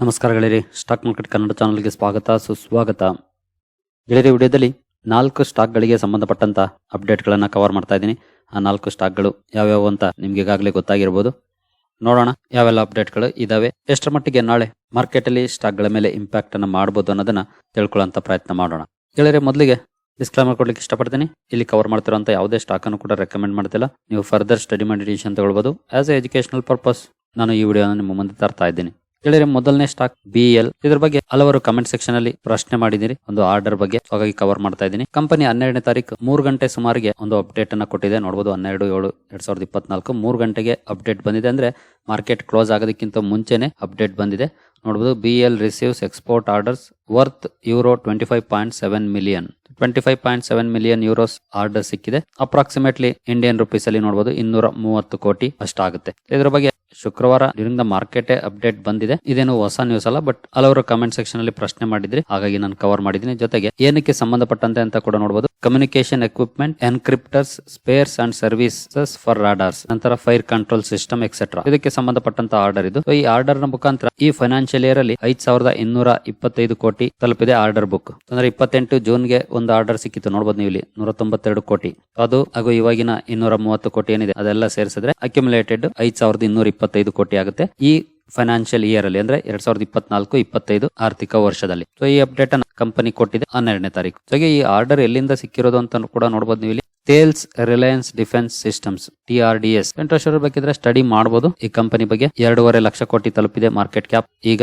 ನಮಸ್ಕಾರ stock market Kannada ಚಾನಲ್ಗೆ ಸ್ವಾಗತ, ಸುಸ್ವಾಗತ. ಗೆಳೆಯರಿ, ವಿಡಿಯೋದಲ್ಲಿ ನಾಲ್ಕು ಸ್ಟಾಕ್ಗಳಿಗೆ ಸಂಬಂಧಪಟ್ಟಂತ ಅಪ್ಡೇಟ್ಗಳನ್ನು ಕವರ್ ಮಾಡ್ತಾ ಇದ್ದೀನಿ. ಆ ನಾಲ್ಕು ಸ್ಟಾಕ್ಗಳು ಯಾವ್ಯಾವು ಅಂತ ನಿಮ್ಗೆ ಈಗಾಗಲೇ ಗೊತ್ತಾಗಿರ್ಬೋದು. ನೋಡೋಣ ಯಾವೆಲ್ಲ ಅಪ್ಡೇಟ್ಗಳು ಇದಾವೆ, ಎಷ್ಟರ ಮಟ್ಟಿಗೆ ನಾಳೆ ಮಾರ್ಕೆಟಲ್ಲಿ ಸ್ಟಾಕ್ಗಳ ಮೇಲೆ ಇಂಪ್ಯಾಕ್ಟ್ ಅನ್ನು ಮಾಡ್ಬೋದು ಅನ್ನೋದನ್ನ ತಿಳ್ಕೊಳ್ಳೋಂಥ ಪ್ರಯತ್ನ ಮಾಡೋಣ. ಗೆಳೆಯರೆ, ಮೊದಲಿಗೆ ಡಿಸ್ಕ್ಲೈಮರ್ ಕೊಡ್ಲಿಕ್ಕೆ ಇಷ್ಟಪಡ್ತೀನಿ. ಇಲ್ಲಿ ಕವರ್ ಮಾಡ್ತಿರೋಂಥ ಯಾವುದೇ ಸ್ಟಾಕ್ ಅನ್ನು ಕೂಡ ರೆಕಮೆಂಡ್ ಮಾಡ್ತಿಲ್ಲ. ನೀವು ಫರ್ದರ್ ಸ್ಟಡಿ ಮಾಡಿ ಡಿಸಿಷನ್ ತಗೊಳ್ಬೋದು. ಆಸ್ ಎ ಎಜುಕೇಶನಲ್ ಪರ್ಪಸ್ ನಾನು ಈ ವಿಡಿಯೋನ ನಿಮ್ಮ ಮುಂದೆ ತರ್ತಾ ಇದ್ದೀನಿ. ಗೆಳೆಯರೆ ಮೊದಲನೇ ಸ್ಟಾಕ್ ಬಿ ಎಲ್ ಇದ್ರ ಬಗ್ಗೆ ಹಲವರು ಕಮೆಂಟ್ ಸೆಕ್ಷನ್ ಅಲ್ಲಿ ಪ್ರಶ್ನೆ ಮಾಡಿದಿರಿ. ಒಂದು ಆರ್ಡರ್ ಬಗ್ಗೆ ಹಾಗಾಗಿ ಕವರ್ ಮಾಡ್ತಾ ಇದ್ದೀನಿ. ಕಂಪನಿ ಹನ್ನೆರಡನೇ ತಾರೀಕು ಮೂರು ಗಂಟೆ ಸುಮಾರಿಗೆ ಒಂದು ಅಪ್ಡೇಟ್ ಅನ್ನ ಕೊಟ್ಟಿದೆ. ನೋಡಬಹುದು ಹನ್ನೆರಡು, ಏಳು, ಎರಡ್ ಸಾವಿರದ ಇಪ್ಪತ್ನಾಲ್ಕು ಮೂರು ಗಂಟೆಗೆ ಅಪ್ಡೇಟ್ ಬಂದಿದೆ. ಅಂದ್ರೆ ಮಾರ್ಕೆಟ್ ಕ್ಲೋಸ್ ಆಗೋದಕ್ಕಿಂತ ಮುಂಚೆನೆ ಅಪ್ಡೇಟ್ ಬಂದಿದೆ. ನೋಡಬಹುದು B L receives export orders worth euro twenty five point seven million twenty five point seven million euros order ಸಿಕ್ಕಿದೆ. ಅಪ್ರಾಕ್ಸಿಮೇಟ್ಲಿ ಇಂಡಿಯನ್ ರುಪೀಸ್ ಅಲ್ಲಿ ನೋಡಬಹುದು ಇನ್ನೂರ ಮೂವತ್ತು ಕೋಟಿ ಅಷ್ಟಾಗುತ್ತೆ. ಇದರ ಬಗ್ಗೆ ಶುಕ್ರವಾರ ಡ್ಯೂರಿಂಗ್ ಮಾರ್ಕೆಟ್ ಅಪ್ಡೇಟ್ ಬಂದಿದೆ. ಇದೇನು ಹೊಸ ನ್ಯೂಸ್ ಅಲ್ಲ ಬಟ್ ಹಲವರು ಕಮೆಂಟ್ ಸೆಕ್ಷನ್ ಅಲ್ಲಿ ಪ್ರಶ್ನೆ ಮಾಡಿದ್ರಿ. ಹಾಗಾಗಿ ನಾನು ಕವರ್ ಮಾಡಿದ್ದೀನಿ. ಜೊತೆಗೆ ಏನಕ್ಕೆ ಸಂಬಂಧಪಟ್ಟಂತೆ ಅಂತ ಕೂಡ ನೋಡಬಹುದು communication equipment encrypters spares and services for radars ನಂತರ ಫೈರ್ ಕಂಟ್ರೋಲ್ ಸಿಸ್ಟಮ್ ಎಕ್ಸೆಟ್ರಾ ಇದಕ್ಕೆ ಸಂಬಂಧಪಟ್ಟಂತ ಆರ್ಡರ್ ಇದು. ಈ ಆರ್ಡರ್ನ ಮುಖಾಂತರ ಈ ಫೈನಾನ್ಷಿಯಲ್ ಇಯರ್ ಅಲ್ಲಿ ಐದ್ ಸಾವಿರದ ಇನ್ನೂರ ಇಪ್ಪತ್ತೈದು ಕೋಟಿ ತಲುಪಿದೆ ಆರ್ಡರ್ ಬುಕ್ ಅಂದ್ರೆ ಇಪ್ಪತ್ತೆಂಟು ಜೂನ್ಗೆ ಒಂದು ಆರ್ಡರ್ ಸಿಕ್ಕಿತ್ತು. ನೋಡಬಹುದು ನೀವು ಇಲ್ಲಿ. ನೂರ ತೊಂಬತ್ತೆರಡು ಕೋಟಿ. ಅದು, ಹಾಗೂ ಇವಾಗಿನ ಇನ್ನೂರ ಮೂವತ್ತು ಕೋಟಿ ಏನಿದೆ, ಅದೆಲ್ಲ ಸೇರಿಸಿದ್ರೆ ಅಕ್ಯುಮುಲೇಟೆಡ್ ಐದು ಸಾವಿರದ ಇನ್ನೂರ ಇಪ್ಪತ್ತೈದು ಕೋಟಿ ಆಗುತ್ತೆ ಈ ಫೈನಾನ್ಷಿಯಲ್ ಇಯರ್ ಅಲ್ಲಿ, ಅಂದ್ರೆ ಎರಡ್ ಸಾವಿರದ ಇಪ್ಪತ್ನಾಲ್ಕು, ಇಪ್ಪತ್ತೈದು ಆರ್ಥಿಕ ವರ್ಷದಲ್ಲಿ. ಸೊ ಈ ಅಪ್ಡೇಟ್ ಅನ್ನು ಕಂಪನಿ ಕೊಟ್ಟಿದೆ ಹನ್ನೆರಡನೇ ತಾರೀಕು. ಜೊತೆಗೆ ಈ ಆರ್ಡರ್ ಎಲ್ಲಿಂದ ಸಿಕ್ಕಿರೋದು ಅಂತ ಕೂಡ ನೋಡಬಹುದು ನೀವು ಇಲ್ಲಿ. Thales Reliance defence systems T R D S interest ಬೇಕಿದ್ರೆ ಸ್ಟಡಿ ಮಾಡಬಹುದು ಈ ಕಂಪನಿ ಬಗ್ಗೆ ಎರಡೂವರೆ ಲಕ್ಷ ಕೋಟಿ ತಲುಪಿದೆ ಮಾರ್ಕೆಟ್ ಕ್ಯಾಪ್ ಈಗ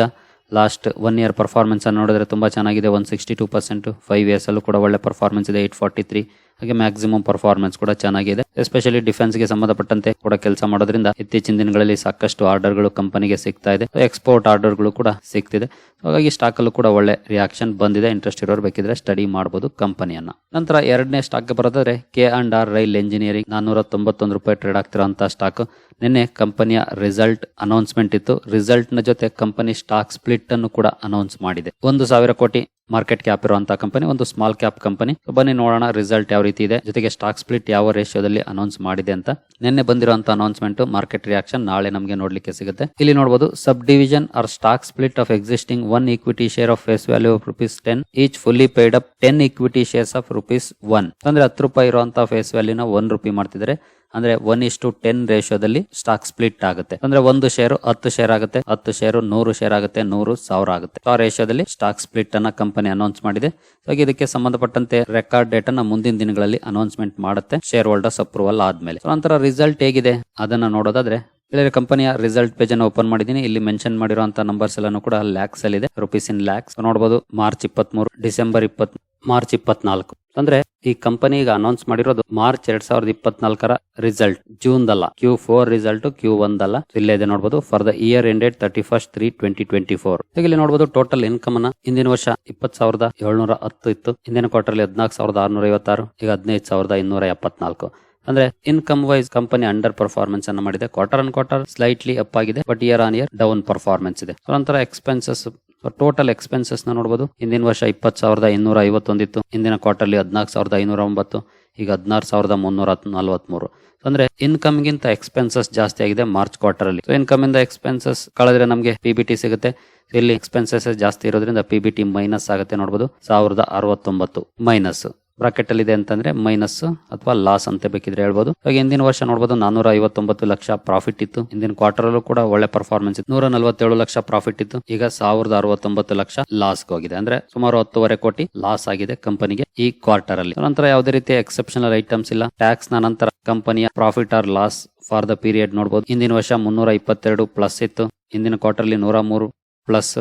ಲಾಸ್ಟ್ ಒನ್ ಇಯರ್ ಪರ್ಫಾರ್ಮೆನ್ಸ್ ಅನ್ನು ನೋಡಿದ್ರೆ ತುಂಬಾ ಚೆನ್ನಾಗಿದೆ. One sixty two percent five years ಅಲ್ಲೂ ಕೂಡ ಒಳ್ಳೆ ಪರ್ಫಾರ್ಮೆನ್ಸ್ ಇದೆ. ಏಟ್ ಫಾರ್ಟಿ ತ್ರೀ ಹಾಗೆ ಮ್ಯಾಕ್ಸಿಮಮ್ ಪರ್ಫಾರ್ಮೆನ್ಸ್ ಕೂಡ ಚೆನ್ನಾಗಿದೆ. ಎಸ್ಪೆಷಲಿ ಡಿಫೆನ್ಸ್ಗೆ ಸಂಬಂಧಪಟ್ಟಂತೆ ಕೂಡ ಕೆಲಸ ಮಾಡೋದ್ರಿಂದ ಇತ್ತೀಚಿನ ದಿನಗಳಲ್ಲಿ ಸಾಕಷ್ಟು ಆರ್ಡರ್ಗಳು ಕಂಪನಿಗೆ ಸಿಗ್ತಾ ಇದೆ. ಎಕ್ಸ್ಪೋರ್ಟ್ ಆರ್ಡರ್ಗಳು ಕೂಡ ಸಿಗ್ತಿದೆ. ಹಾಗಾಗಿ ಸ್ಟಾಕ್ ಅಲ್ಲೂ ಕೂಡ ಒಳ್ಳೆ ರಿಯಾಕ್ಷನ್ ಬಂದಿದೆ. ಇಂಟ್ರೆಸ್ಟ್ ಇರೋರು ಬೇಕಿದ್ರೆ ಸ್ಟಡಿ ಮಾಡಬಹುದು ಕಂಪನಿಯನ್ನ ನಂತರ ಎರಡನೇ ಸ್ಟಾಕ್ ಬರೋದಾದ್ರೆ K and R rail engineering ನಾನ್ನೂರ ತೊಂಬತ್ತೊಂದು ರೂಪಾಯಿ ಟ್ರೇಡ್ ಆಗ್ತಿರೋಂತ ಸ್ಟಾಕ್ ನಿನ್ನೆ ಕಂಪನಿಯ ರಿಸಲ್ಟ್ ಅನೌನ್ಸ್ಮೆಂಟ್ ಇತ್ತು. ರಿಸಲ್ಟ್ನ ಜೊತೆ ಕಂಪನಿ ಸ್ಟಾಕ್ ಸ್ಪ್ಲಿಟ್ ಅನ್ನು ಕೂಡ ಅನೌನ್ಸ್ ಮಾಡಿದೆ. ಒಂದು ಸಾವಿರ ಕೋಟಿ ಮಾರ್ಕೆಟ್ ಕ್ಯಾಪ್ ಇರುವಂತಹ ಕಂಪನಿ ಒಂದು ಸ್ಮಾಲ್ ಕ್ಯಾಪ್ ಕಂಪನಿ ಬನ್ನಿ ನೋಡೋಣ ರಿಸಲ್ಟ್ ಯಾವ ರೀತಿ ಇದೆ. ಜೊತೆಗೆ ಸ್ಟಾಕ್ ಸ್ಪ್ಲಿಟ್ ಯಾವ ರೇಷಿಯೋದಲ್ಲಿ ಅನೌನ್ಸ್ ಮಾಡಿದೆ ಅಂತ. ನಿನ್ನೆ ಬಂದಿರುವಂತ ಅನೌನ್ಸ್ಮೆಂಟ್ ಮಾರ್ಕೆಟ್ ರಿಯಾಕ್ಷನ್ ನಾಳೆ ನಮಗೆ ನೋಡ್ಲಿಕ್ಕೆ ಸಿಗುತ್ತೆ. ಇಲ್ಲಿ ನೋಡಬಹುದು sub division or stock split of existing one equity share of face value of rupees ten each fully paid up ten equity shares of rupees one ಅಂದ್ರೆ ಹತ್ತು ರೂಪಾಯಿ ಇರುವಂತಹ ಫೇಸ್ ವ್ಯಾಲ್ಯೂನ ಒನ್ ರುಪಿ ಮಾಡ್ತಿದ್ದಾರೆ. ಅಂದ್ರೆ ಒನ್ ಇಸ್ ಟು ಟೆನ್ ರೇಷಿಯೋದಲ್ಲಿ stock split ಆಗುತ್ತೆ. ಅಂದ್ರೆ ಒಂದು ಶೇರು ಹತ್ತು ಶೇರ್ ಆಗುತ್ತೆ, ಹತ್ತು ಶೇರು ನೂರು ಶೇರ್ ಆಗುತ್ತೆ, ನೂರು ಸಾವಿರ ಆಗುತ್ತೆ. ಆ ರೇಷಿಯೋದಲ್ಲಿ ಸ್ಟಾಕ್ ಸ್ಪ್ಲಿಟ್ ಅನ್ನ ಕಂಪನಿ ಅನೌನ್ಸ್ ಮಾಡಿದೆ. ಸೊ ಇದಕ್ಕೆ ಸಂಬಂಧಪಟ್ಟಂತೆ ರೆಕಾರ್ಡ್ ಡೇಟ್ ಅನ್ನ ಮುಂದಿನ ದಿನಗಳಲ್ಲಿ ಅನೌನ್ಸ್ಮೆಂಟ್ ಮಾಡುತ್ತೆ ಶೇರ್ ಹೋಲ್ಡರ್ಸ್ ಅಪ್ರೂವಲ್ ಆದ್ಮೇಲೆ ನಂತರ ರಿಸಲ್ಟ್ ಹೇಗಿದೆ? ಅದನ್ನ ನೋಡೋದಾದ್ರೆ ಇಲ್ಲಿ ಕಂಪನಿಯ ರಿಸಲ್ಟ್ ಪೇಜ್ ಅನ್ನು ಓಪನ್ ಮಾಡಿದೀನಿ ಇಲ್ಲಿ ಮೆನ್ಷನ್ ಮಾಡಿರುವಂತಹ ನಂಬರ್ಸ್ ಎಲ್ಲಾನು ಕೂಡ ಲ್ಯಾಕ್ಸ್ ಅಲ್ಲಿ ಇದೆ ರುಪೀಸ್ ಇನ್ ಲ್ಯಾಕ್ಸ್ ನೋಡಬಹುದು ಮಾರ್ಚ್ ಇಪ್ಪತ್ಮೂರು ಡಿಸೆಂಬರ್ ಇಪ್ಪತ್ ಮಾರ್ಚ್ ಇಪ್ಪತ್ನಾಲ್ಕು. ಅಂದ್ರೆ ಈ ಕಂಪನಿ ಈಗ ಅನೌನ್ಸ್ ಮಾಡಿರೋದು ಮಾರ್ಚ್ ಎರಡ್ ಸಾವಿರದ ಇಪ್ಪತ್ನಾಲ್ಕರ result June ದಲ್ಲ. Q four result Q one ದಲ್ಲ. ಇಲ್ಲೇ ಇದೆ ನೋಡಬಹುದು for the year ended thirty first three twenty twenty four ಇಲ್ಲಿ ನೋಡಬಹುದು ಟೋಟಲ್ ಇನ್ಕಮ್ ಅನ್ನ ಹಿಂದಿನ ವರ್ಷ ಇಪ್ಪತ್ ಸಾವಿರದ ಏಳ್ನೂರ ಹತ್ತು ಇತ್ತು. ಹಿಂದಿನ ಕ್ವಾರ್ಟರ್ ಹದಿನಾಲ್ಕು ಸಾವಿರದ ಆರ್ನೂರ ಐವತ್ತಾರು, ಈಗ ಹದಿನೈದು ಸಾವಿರದ ಇನ್ನೂರ ಎಪ್ಪತ್ನಾಲ್ಕು. ಅಂದ್ರೆ income wise company under performance ಅನ್ನ ಮಾಡಿದೆ. Quarter on quarter slightly up ಆಗಿದೆ but year on year down performance ಇದೆ. ನಂತರ ಎಕ್ಸ್ಪೆನ್ಸಸ್ ಟೋಟಲ್ ಎಕ್ಸ್ಪೆನ್ಸಸ್ನ ನೋಡಬಹುದು ಹಿಂದಿನ ವರ್ಷ ಇಪ್ಪತ್ತು ಸಾವಿರದ ಇನ್ನೂರ ಐವತ್ತೊಂದಿತ್ತು ಹಿಂದಿನ ಕ್ವಾರ್ಟರ್ಲಿ ಹದಿನಾಲ್ಕು ಸಾವಿರದ ಐನೂರ ಒಂಬತ್ತು ಈಗ ಹದಿನಾರು ಸಾವಿರದ ಮುನ್ನೂರ ನಲವತ್ಮೂರು ಅಂದ್ರೆ ಇನ್ಕಮ್ ಗಿಂತ ಎಕ್ಸ್ಪೆನ್ಸಸ್ ಜಾಸ್ತಿ ಆಗಿದೆ ಮಾರ್ಚ್ ಕ್ವಾರ್ಟರ್ ಅಲ್ಲಿ. ಇನ್ಕಮ್ ಇಂದ ಎಕ್ಸ್ಪೆನ್ಸಸ್ ಕಳೆದ್ರೆ ನಮಗೆ ಪಿ ಬಿ ಟಿ ಸಿಗುತ್ತೆ. ಇಲ್ಲಿ ಎಕ್ಸ್ಪೆನ್ಸಸ್ ಜಾಸ್ತಿ ಇರೋದ್ರಿಂದ ಪಿ ಬಿ ಟಿ ಮೈನಸ್ ಆಗುತ್ತೆ ನೋಡಬಹುದು ಸಾವಿರದ ಅರವತ್ತೊಂಬತ್ತು ಮೈನಸ್ ಬ್ರಾಕೆಟ್ ಅಲ್ಲಿ ಇದೆ ಅಂತಂದ್ರೆ ಮೈನಸ್ ಅಥವಾ ಲಾಸ್ ಅಂತ ಬೇಕಿದ್ರೆ ಹೇಳ್ಬೋದು. ಹಾಗೆ ಹಿಂದಿನ ವರ್ಷ ನೋಡಬಹುದು ನಾನೂರ ಐವತ್ತೊಂಬತ್ತು ಲಕ್ಷ ಪ್ರಾಫಿಟ್ ಇತ್ತು. ಹಿಂದಿನ ಕ್ವಾರ್ಟರ್ ಅಲ್ಲೂ ಕೂಡ ಒಳ್ಳೆ ಪರ್ಫಾರ್ಮೆನ್ಸ್ ಇತ್ತು. ನೂರ ನಲವತ್ತೇಳು ಲಕ್ಷ ಪ್ರಾಫಿಟ್ ಇತ್ತು. ಈಗ ಸಾವಿರದ ಅರವತ್ತೊಂಬತ್ತು ಲಕ್ಷ ಲಾಸ್ ಹೋಗಿದೆ. ಅಂದ್ರೆ ಸುಮಾರು ಹತ್ತುವರೆ ಕೋಟಿ ಲಾಸ್ ಆಗಿದೆ ಕಂಪನಿಗೆ ಈ ಕ್ವಾರ್ಟರ್ ಅಲ್ಲಿ. ನಂತರ ಯಾವುದೇ ರೀತಿಯ ಎಕ್ಸೆಪ್ಷನಲ್ ಐಟಮ್ಸ್ ಇಲ್ಲ. ಟ್ಯಾಕ್ಸ್ನ ನಂತರ ಕಂಪನಿಯ profit or loss for the period ನೋಡಬಹುದು ಹಿಂದಿನ ವರ್ಷ ಮುನ್ನೂರ ಇಪ್ಪತ್ತೆರಡು ಪ್ಲಸ್ ಇತ್ತು. ಹಿಂದಿನ ಕ್ವಾರ್ಟರ್ಲಿ ನೂರ ಮೂರು ಪ್ಲಸ್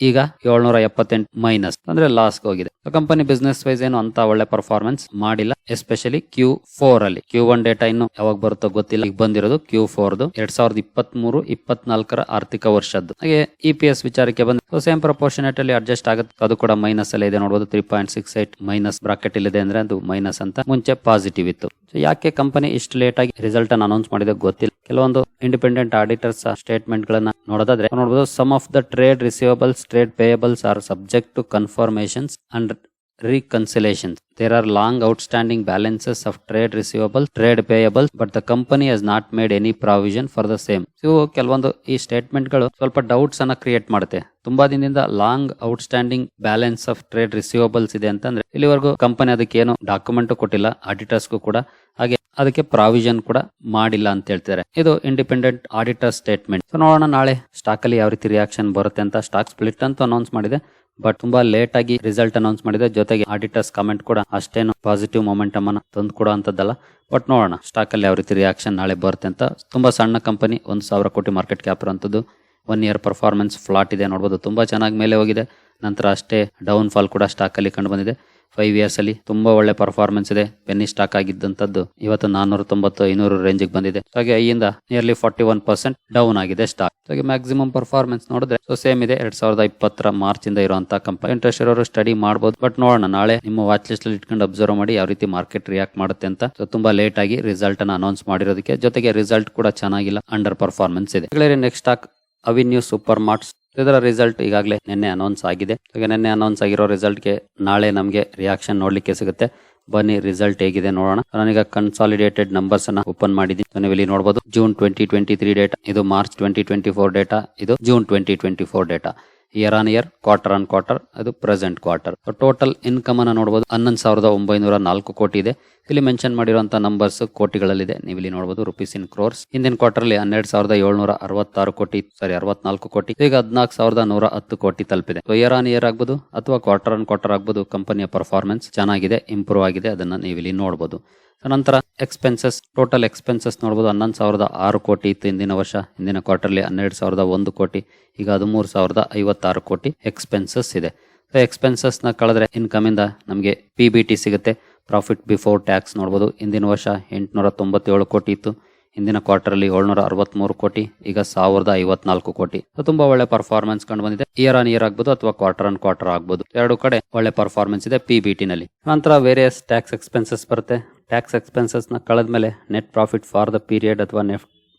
ಈಗ ಏಳ್ನೂರ ಎಪ್ಪತ್ತೆಂಟು ಮೈನಸ್ ಅಂದ್ರೆ ಲಾಸ್ ಹೋಗಿದೆ. ಕಂಪನಿ ಬಿಸ್ನೆಸ್ ವೈಸ್ ಏನು ಅಂತ ಒಳ್ಳೆ ಪರ್ಫಾರ್ಮೆನ್ಸ್ ಮಾಡಿಲ್ಲ. ಎಸ್ಪೆಷಲಿ ಕ್ಯೂ ಫೋರ್ ಅಲ್ಲಿ. ಕ್ಯೂ ಒನ್ ಡೇಟಾ ಇನ್ನು ಯಾವಾಗ ಬರುತ್ತೋ ಗೊತ್ತಿಲ್ಲ. ಈಗ ಬಂದಿರೋದು ಕ್ಯೂ ಫೋರ್ದು ಎರಡ್ ಸಾವಿರದ ಇಪ್ಪತ್ತ್ ಮೂರು ಇಪ್ಪತ್ನಾಲ್ಕರ ಆರ್ಥಿಕ ವರ್ಷದ್ದು. ಹಾಗೆ ಇ ಪಿ ಎಸ್ ವಿಚಾರಕ್ಕೆ ಬಂದು ಸೇಮ್ ಪ್ರಪೋರ್ಷನೇಟ್ ಅಲ್ಲಿ ಅಡ್ಜಸ್ಟ್ ಆಗುತ್ತೆ. ಅದು ಕೂಡ ಮೈನಸ್ ಅಲ್ಲಿ ಇದೆ. ನೋಡಬಹುದು three point six eight minus bracket ಇಲ್ಲಿದೆ ಅಂದ್ರೆ ಅದು ಮೈನಸ್ ಅಂತ ಮುಂಚೆ ಪಾಸಿಟಿವ್ ಇತ್ತು. ಯಾಕೆ ಕಂಪನಿ ಇಷ್ಟು ಲೇಟ್ ಆಗಿ ರಿಸಲ್ಟ್ ಅನ್ನು ಅನೌನ್ಸ್ ಮಾಡಿದೆ ಗೊತ್ತಿಲ್ಲ. ಕೆಲವೊಂದು ಇಂಡಿಪೆಂಡೆಂಟ್ ಆಡಿಟರ್ಸ್ ಸ್ಟೇಟ್ಮೆಂಟ್ ಗಳನ್ನ ನೋಡೋದಾದ್ರೆ ನೋಡಬಹುದು sum of the trade receivables trade payables are subject to confirmations and reconciliations. There are long outstanding balances of trade receivables, trade payables, but the company has not made any provision for the same. ಇವು ಕೆಲವೊಂದು ಈ ಸ್ಟೇಟ್ಮೆಂಟ್ಗಳು ಸ್ವಲ್ಪ doubts ಅನ್ನ create ಮಾಡುತ್ತೆ ತುಂಬಾ ದಿನದಿಂದ long outstanding balance of trade receivables ಇದೆ ಅಂತಂದ್ರೆ ಇಲ್ಲಿವರೆಗೂ ಕಂಪನಿ ಅದಕ್ಕೆ ಏನು ಡಾಕ್ಯುಮೆಂಟ್ ಕೊಟ್ಟಿಲ್ಲ ಆಡಿಟರ್ಸ್ಗೂ ಕೂಡ ಹಾಗೆ ಅದಕ್ಕೆ ಪ್ರಾವಿಷನ್ ಕೂಡ ಮಾಡಿಲ್ಲ ಅಂತ ಹೇಳ್ತಾರೆ ಇದು ಇಂಡಿಪೆಂಡೆಂಟ್ ಆಡಿಟರ್ ಸ್ಟೇಟ್ಮೆಂಟ್ ನೋಡೋಣ ನಾಳೆ ಸ್ಟಾಕ್ ಅಲ್ಲಿ ಯಾವ ರೀತಿ ರಿಯಾಕ್ಷನ್ ಬರುತ್ತೆ ಅಂತ ಸ್ಟಾಕ್ ಸ್ಪ್ಲಿಟ್ ಅಂತ ಅನೌನ್ಸ್ ಮಾಡಿದೆ ಬಟ್ ತುಂಬಾ ಲೇಟ್ ಆಗಿ ರಿಸಲ್ಟ್ ಅನೌನ್ಸ್ ಮಾಡಿದೆ. ಜೊತೆಗೆ ಆಡಿಟರ್ಸ್ ಕಮೆಂಟ್ ಕೂಡ ಅಷ್ಟೇನು ಪಾಸಿಟಿವ್ ಮೊಮೆಂಟಮ್ ಅನ್ನ ತಂದು ಕೊಡೋ ಅಂತದ್ದಲ್ಲ ಬಟ್ ನೋಡೋಣ ಸ್ಟಾಕ್ ಅಲ್ಲಿ ಯಾವ ರೀತಿ ರಿಯಾಕ್ಷನ್ ನಾಳೆ ಬರುತ್ತೆ ಅಂತ. ತುಂಬಾ ಸಣ್ಣ ಕಂಪನಿ ಒಂದು ಸಾವಿರ ಕೋಟಿ ಮಾರ್ಕೆಟ್ ಕ್ಯಾಪ್ ಇರುವಂತದ್ದು. ಒನ್ ಇಯರ್ ಪರ್ಫಾರ್ಮೆನ್ಸ್ ಫ್ಲಾಟ್ ಇದೆ ನೋಡಬಹುದು ತುಂಬಾ ಚೆನ್ನಾಗಿ ಮೇಲೆ ಹೋಗಿದೆ. ನಂತರ ಅಷ್ಟೇ ಡೌನ್ ಫಾಲ್ ಕೂಡ ಸ್ಟಾಕ್ ಅಲ್ಲಿ ಕಂಡು ಬಂದಿದೆ. ಫೈವ್ ಇಯರ್ಸ್ ಅಲ್ಲಿ ತುಂಬಾ ಒಳ್ಳೆ ಪರ್ಫಾರ್ಮೆನ್ಸ್ ಇದೆ. ಪೆನ್ನಿ ಸ್ಟಾಕ್ ಆಗಿದ್ದಂತದ್ದು ಇವತ್ತು ನಾನೂರ ತೊಂಬತ್ತು ಐನೂರು ರೇಂಜ್ ಬಂದಿದೆ. ಹಾಗೆ ಐಯಿಂದ nearly forty one percent down ಆಗಿದೆ ಸ್ಟಾಕ್ ಹಾಗೆ ಮ್ಯಾಕ್ಸಿಮಮ್ ಪರ್ಫಾರ್ಮೆನ್ಸ್ ನೋಡಿದ್ರೆ ಸೊ ಸೇಮ್ ಇದೆ. ಎರಡ್ ಸಾವಿರದ ಇಪ್ಪತ್ತರ ಮಾರ್ಚ್ ಇಂದ ಇರುವಂತಹ ಕಂಪನಿ ಇಂಟ್ರೆಸ್ಟ್ ಇರೋರು ಸ್ಟಡಿ ಮಾಡಬಹುದು ಬಟ್ ನೋಡೋಣ, ನಾಳೆ ನಿಮ್ಮ ವಾಚ್ ಲಿಸ್ಟ್ ಅಲ್ಲಿ ಇಟ್ಕೊಂಡು ಅಬ್ಸರ್ವ್ ಮಾಡಿ ಯಾವ ರೀತಿ ಮಾರ್ಕೆಟ್ ರಿಯಾಕ್ಟ್ ಮಾಡುತ್ತೆ ಅಂತ. ಸೊ ತುಂಬಾ ಲೇಟ್ ಆಗಿ ರಿಸಲ್ಟ್ ಅನ್ನ ಅನೌನ್ಸ್ ಮಾಡಿರೋದಕ್ಕೆ ಜೊತೆಗೆ ರಿಸಲ್ಟ್ ಕೂಡ ಚೆನ್ನಾಗಿಲ್ಲ. ಅಂಡರ್ ಪರ್ಫಾರ್ಮೆನ್ಸ್ ಇದೆ. Next stock Avenue Supermarts ಇದರ ರಿಸಲ್ಟ್ ಈಗಾಗಲೇ ನಿನ್ನೆ ಅನೌನ್ಸ್ ಆಗಿದೆ. ಹಾಗೆ ನಿನ್ನೆ ಅನೌನ್ಸ್ ಆಗಿರೋ ರಿಸಲ್ಟ್ಗೆ ನಾಳೆ ನಮಗೆ ರಿಯಾಕ್ಷನ್ ನೋಡಲಿಕ್ಕೆ ಸಿಗುತ್ತೆ. ಬನ್ನಿ ರಿಸಲ್ಟ್ ಹೇಗಿದೆ ನೋಡೋಣ. ನಾನೀಗ ಕನ್ಸಾಲಿಡೇಟೆಡ್ ನಂಬರ್ಸ್ ಅನ್ನ ಓಪನ್ ಮಾಡಿದ್ದೀನಿ. ನೀವು ಇಲ್ಲಿ ನೋಡಬಹುದು June twenty twenty three data ಇದು March twenty twenty four data ಇದು June twenty twenty four data year on year quarter on quarter ಅದು ಪ್ರೆಸೆಂಟ್ ಕ್ವಾರ್ಟರ್ ಟೋಟಲ್ ಇನ್ಕಮ್ ಅನ್ನ ನೋಡಬಹುದು ಹನ್ನೊಂದು ಸಾವಿರದ ಒಂಬೈನೂರ ನಾಲ್ಕು ಕೋಟಿ ಇದೆ. ಇಲ್ಲಿ ಮೆನ್ಷನ್ ಮಾಡಿರುವಂತಹ ನಂಬರ್ಸ್ ಕೋಟಿಗಳಲ್ಲಿದೆ. ನೀವು ಇಲ್ಲಿ ನೋಡಬಹುದು ರುಪೀಸ್ ಇನ್ ಕ್ರೋರ್ಸ್ ಹಿಂದಿನ ಕ್ವಾರ್ಟರ್ ಅಲ್ಲಿ ಹನ್ನೆರಡು ಸಾವಿರದ ಏಳ್ನೂರ ಅರವತ್ತಾರು ಕೋಟಿ ಸಾರಿ ಅರವತ್ನಾಲ್ಕು ಕೋಟಿ. ಈಗ ಹದಿನಾಲ್ಕು ಸಾವಿರದ ನೂರ ಹತ್ತು ಕೋಟಿ ತಲುಪಿದೆ. ಸೊ ಇಯರ್ ಆನ್ ಇಯರ್ ಆಗಬಹುದು ಅಥವಾ ಕ್ವಾರ್ಟರ್ ಆನ್ ಕ್ವಾರ್ಟರ್ ಆಗಬಹುದು ಕಂಪನಿಯ ಪರ್ಫಾರ್ಮೆನ್ಸ್ ಚೆನ್ನಾಗಿದೆ ಇಂಪ್ರೂವ್ ಆಗಿದೆ. ಅದನ್ನ ನೀವು ಇಲ್ಲಿ ನೋಡಬಹುದು ನಂತರ ಎಕ್ಸ್ಪೆನ್ಸಸ್ ಟೋಟಲ್ ಎಕ್ಸ್ಪೆನ್ಸಸ್ ನೋಡ್ಬೋದು. ಹನ್ನೊಂದು ಸಾವಿರದ ಆರು ಕೋಟಿ ಇತ್ತು ಹಿಂದಿನ ವರ್ಷ, ಹಿಂದಿನ ಕ್ವಾರ್ಟರ್ಲಿ ಹನ್ನೆರಡು ಸಾವಿರದ ಒಂದು ಕೋಟಿ, ಈಗ ಹದಿಮೂರು ಸಾವಿರದ ಐವತ್ತಾರು ಕೋಟಿ ಎಕ್ಸ್ಪೆನ್ಸಸ್ ಇದೆ. ಎಕ್ಸ್ಪೆನ್ಸಸ್ನ ಕಳೆದ್ರೆ ಇನ್ಕಮಿಂದ ನಮಗೆ ಪಿ ಬಿ ಟಿ ಸಿಗುತ್ತೆ. ಪ್ರಾಫಿಟ್ ಬಿಫೋರ್ ಟ್ಯಾಕ್ಸ್ ನೋಡ್ಬೋದು. ಹಿಂದಿನ ವರ್ಷ ಎಂಟುನೂರ ತೊಂಬತ್ತೇಳು ಕೋಟಿ ಇತ್ತು. ಹಿಂದಿನ ಕ್ವಾರ್ಟರ್ಲಿ ಏಳ್ನೂರ ಅರವತ್ಮೂರು ಕೋಟಿ, ಈಗ ಸಾವಿರದ ಐವತ್ನಾಲ್ಕು ಕೋಟಿ. ತುಂಬಾ ಒಳ್ಳೆ ಪರ್ಫಾರ್ಮೆನ್ಸ್ ಕಂಡು ಬಂದಿದೆ. ಇಯರ್ ಆನ್ ಇಯರ್ ಆಗ್ಬೋದು ಅಥವಾ ಕ್ವಾರ್ಟರ್ ಆನ್ ಕ್ವಾರ್ಟರ್ ಆಗ್ಬೋದು. ಎರಡು ಕಡೆ ಒಳ್ಳೆ ಪರ್ಫಾರ್ಮೆನ್ಸ್ ಇದೆ ಪಿ ಬಿ ಟಿನಲ್ಲಿ ನಂತರ ವೇರಿಯಸ್ ಟ್ಯಾಕ್ಸ್ ಎಕ್ಸ್ಪೆನ್ಸಸ್ ಬರುತ್ತೆ. ಟ್ಯಾಕ್ಸ್ ಎಕ್ಸ್ಪೆನ್ಸಸ್ನ ಕಳೆದ ಮೇಲೆ net profit for the period ಅಥವಾ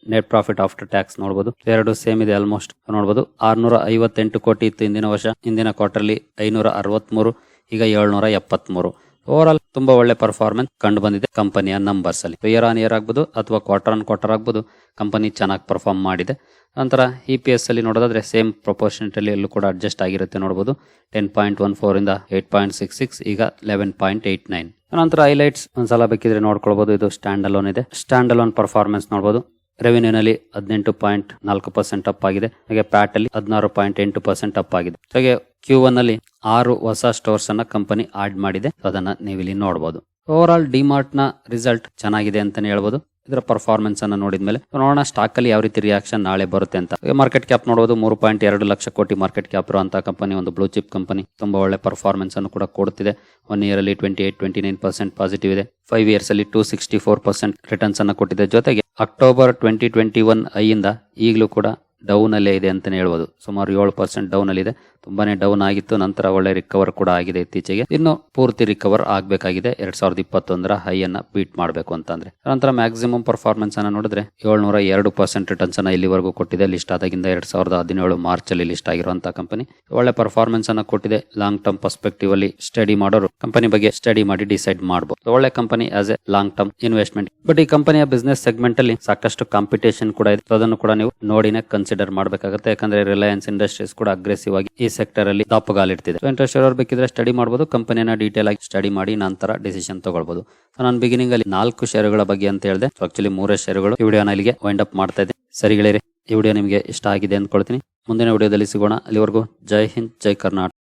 ನೆಟ್ ಪ್ರಾಫಿಟ್ ಆಫ್ಟರ್ ಟ್ಯಾಕ್ಸ್ ನೋಡಬಹುದು ಎರಡು ಸೇಮ್ ಇದೆ ಆಲ್ಮೋಸ್ಟ್ ನೋಡಬಹುದು ಆರ್ನೂರ ಐವತ್ತೆಂಟು ಕೋಟಿ ಇತ್ತು ಹಿಂದಿನ ವರ್ಷ. ಹಿಂದಿನ ಕ್ವಾರ್ಟರ್ಲಿ ಐನೂರ ಅರವತ್ಮೂರು ಈಗ ಏಳ್ನೂರ ಎಪ್ಪತ್ಮೂರು ಓವರ್ ಆಲ್ ತುಂಬಾ ಒಳ್ಳೆ ಪರ್ಫಾರ್ಮೆನ್ಸ್ ಕಂಡು ಬಂದಿದೆ ಕಂಪನಿಯ ನಂಬರ್ಸ್ ಅಲ್ಲಿ. ಇಯರ್ ಆನ್ ಇಯರ್ ಆಗ್ಬೋದು ಅಥವಾ ಕ್ವಾರ್ಟರ್ ಆನ್ ಕ್ವಾರ್ಟರ್ ಆಗ್ಬೋದು ಕಂಪನಿ ಚೆನ್ನಾಗಿ ಪರ್ಫಾರ್ಮ್ ಮಾಡಿದೆ. ನಂತರ ಇ ಪಿ ಎಸ್ ಅಲ್ಲಿ ನೋಡೋದಾದ್ರೆ ಸೇಮ್ ಪ್ರಪೋರ್ಷನೇಟ್ ಅಲ್ಲಿ ಎಲ್ಲೂ ಕೂಡ ಅಡ್ಜಸ್ಟ್ ಆಗಿರುತ್ತೆ ನೋಡಬಹುದು ಟೆನ್ ಪಾಯಿಂಟ್ ಒನ್ ಫೋರ್ ಇಂದ ಏಟ್ ಪಾಯಿಂಟ್ ಸಿಕ್ಸ್ ಸಿಕ್ಸ್ ಈಗ ಲೆವೆನ್ ಪಾಯಿಂಟ್ ಏಟ್ ನೈನ್ ನಂತರ ಹೈಲೈಟ್ಸ್ ಒಂದ್ಸಲ ಬೇಕಿದ್ರೆ ನೋಡ್ಕೊಳ್ಬಹುದು ಇದು ಸ್ಟ್ಯಾಂಡ್ ಅಲೋನ್ ಇದೆ. ಸ್ಟ್ಯಾಂಡ್ ಅಲೋನ್ ಪರ್ಫಾರ್ಮೆನ್ಸ್ ನೋಡಬಹುದು ರೆವಿನ್ಯೂನಲ್ಲಿ ಹದಿನೆಂಟು ಪಾಯಿಂಟ್ ನಾಲ್ಕು ಪರ್ಸೆಂಟ್ ಅಪ್ ಆಗಿದೆ. ಹಾಗೆ ಪ್ಯಾಟ್ ಅಲ್ಲಿ ಹದಿನಾರು ಪಾಯಿಂಟ್ ಎಂಟು ಪರ್ಸೆಂಟ್ ಅಪ್ ಆಗಿದೆ. ಹಾಗೆ ಕ್ಯೂ ಒನ್ ಅಲ್ಲಿ ಆರು ಹೊಸ ಸ್ಟೋರ್ಸ್ ಅನ್ನ ಕಂಪನಿ ಆಡ್ ಮಾಡಿದೆ. ಅದನ್ನ ನೀವು ಇಲ್ಲಿ ನೋಡಬಹುದು ಓವರ್ ಆಲ್ ಡಿಮಾರ್ಟ್ನ ರಿಸಲ್ಟ್ ಚೆನ್ನಾಗಿದೆ ಅಂತಾನೆ ಹೇಳ್ಬೋದು. ಇದರ ಪರ್ಫಾರ್ಮೆನ್ಸ್ ಅನ್ನ ನೋಡಿದ್ಮೇಲೆ ನೋಡೋಣ ಸ್ಟಾಕ್ ಅಲ್ಲಿ ಯಾವ ರೀತಿ ರಿಯಾಕ್ಷನ್ ನಾಳೆ ಬರುತ್ತೆ ಅಂತ. ಮಾರ್ಕೆಟ್ ಕ್ಯಾಪ್ ನೋಡಬಹುದು ಮೂರು ಪಾಯಿಂಟ್ ಎರಡು ಲಕ್ಷ ಕೋಟಿ ಮಾರ್ಕೆಟ್ ಕ್ಯಾಪ್ ಇರುವಂತಹ ಕಂಪನಿ ಒಂದು ಬ್ಲೂ ಚಿಪ್ ಕಂಪನಿ ತುಂಬಾ ಒಳ್ಳೆ ಪರ್ಫಾರ್ಮೆನ್ಸ್ ಅನ್ನು ಕೂಡ ಕೊಡುತ್ತಿದೆ ಒನ್ ಇಯರ್ ಅಲ್ಲಿ twenty eight twenty nine percent positive ಇದೆ. ಫೈವ್ ಇಯರ್ಸ್ ಅಲ್ಲಿ two sixty four percent returns ಅನ್ನ ಕೊಟ್ಟಿದೆ. ಜೊತೆಗೆ ಅಕ್ಟೋಬರ್ ಟ್ವೆಂಟಿ ಟ್ವೆಂಟಿ ಒನ್ ಐಯಿಂದ ಈಗಲೂ ಕೂಡ ಡೌನ್ ಅಲ್ಲೇ ಇದೆ ಅಂತಾನೆ ಹೇಳ್ಬೋದು. ಸುಮಾರು ಏಳು ಪರ್ಸೆಂಟ್ ಡೌನ್ ಅಲ್ಲಿ ಇದೆ ತುಂಬಾನೇ ಡೌನ್ ಆಗಿತ್ತು. ನಂತರ ಒಳ್ಳೆ ರಿಕವರ್ ಕೂಡ ಆಗಿದೆ ಇತ್ತೀಚೆಗೆ. ಇನ್ನು ಪೂರ್ತಿ ರಿಕವರ್ ಆಗಬೇಕಾಗಿದೆ. ಎರಡ್ ಸಾವಿರದ ಇಪ್ಪತ್ತೊಂದರ ಹೈ ಅನ್ನ ಬೀಟ್ ಮಾಡಬೇಕು ಅಂತಂದ್ರೆ. ನಂತರ ಮ್ಯಾಕ್ಸಿಮಮ್ ಪರ್ಫಾರ್ಮೆನ್ಸ್ ಅನ್ನ ನೋಡಿದ್ರೆ ಏಳ್ನೂರ ಎರಡು ಪರ್ಸೆಂಟ್ ರಿಟರ್ನ್ಸ್ ಅನ್ನ ಇಲ್ಲಿವರೆಗೂ ಕೊಟ್ಟಿದೆ. ಲಿಸ್ಟ್ ಆದಾಗಿಂದ ಎರಡ್ ಸಾವಿರದ ಹದಿನೇಳು ಮಾರ್ಚ್ ಅಲ್ಲಿ ಲಿಸ್ಟ್ ಆಗಿರುವಂತಹ ಕಂಪನಿ ಒಳ್ಳೆ ಪರ್ಫಾರ್ಮೆನ್ಸ್ ಅನ್ನ ಕೊಟ್ಟಿದೆ. ಲಾಂಗ್ ಟರ್ಮ್ ಪರ್ಸ್ಪೆಕ್ಟಿವ್ ಅಲ್ಲಿ ಸ್ಟಡಿ ಮಾಡೋರು ಕಂಪನಿ ಬಗ್ಗೆ ಸ್ಟಡಿ ಮಾಡಿ ಡಿಸೈಡ್ ಮಾಡಬಹುದು ಒಳ್ಳೆ company as a long term investment but ಈ ಕಂಪನಿಯ ಬಿಸ್ನೆಸ್ ಸೆಗ್ಮೆಂಟ್ ಅಲ್ಲಿ ಸಾಕಷ್ಟು ಕಾಂಪಿಟೇಷನ್ ಕೂಡ ಇದೆ. ಅದನ್ನು ಕೂಡ ನೀವು ನೋಡಿನೇ ಕನ್ಸಿಡರ್ ಮಾಡಬೇಕಾಗುತ್ತೆ. ಯಾಕಂದ್ರೆ ರಿಲಯನ್ಸ್ ಇಂಡಸ್ಟ್ರೀಸ್ ಕೂಡ ಅಗ್ರೆಸಿವ್ ಆಗಿ ಈ ಸೆಕ್ಟರ್ ಅಲ್ಲಿ ದಾಪುಗಾಲಿಡ್ತಿದೆ. ಇಂಟ್ರೆಸ್ಟ್ ಇರೋರು ಬೇಕಿದ್ರೆ ಸ್ಟಡಿ ಮಾಡಬಹುದು ಕಂಪನಿಯನ್ನ ಡೀಟೇಲ್ ಆಗಿ ಸ್ಟಡಿ ಮಾಡಿ ನಂತರ ಡಿಸಿಷನ್ ತಗೊಳ್ಬಹುದು ಸೊ ನಾನು ಬಿಗಿನಿಂಗ್ ಅಲ್ಲಿ ನಾಲ್ಕು ಷೇರುಗಳ ಬಗ್ಗೆ ಅಂತ ಹೇಳಿದೆ. ಆಕ್ಚುಲಿ ಮೂರೇ ಷೇರುಗಳು ಈ ವಿಡಿಯೋನ ಇಲ್ಲಿಗೆ ವೈಂಡ್ ಅಪ್ ಮಾಡ್ತಾ ಇದ್ದೆ ಸರಿ ಗೆಳೆಯರಿ, ಈ ವಿಡಿಯೋ ನಿಮಗೆ ಇಷ್ಟ ಆಗಿದೆ ಅಂದ್ಕೊಳ್ತೀನಿ. ಮುಂದಿನ ವಿಡಿಯೋದಲ್ಲಿ ಸಿಗೋಣ. ಅಲ್ಲಿವರೆಗೂ ಜೈ ಹಿಂದ್, ಜೈ ಕರ್ನಾಟಕ.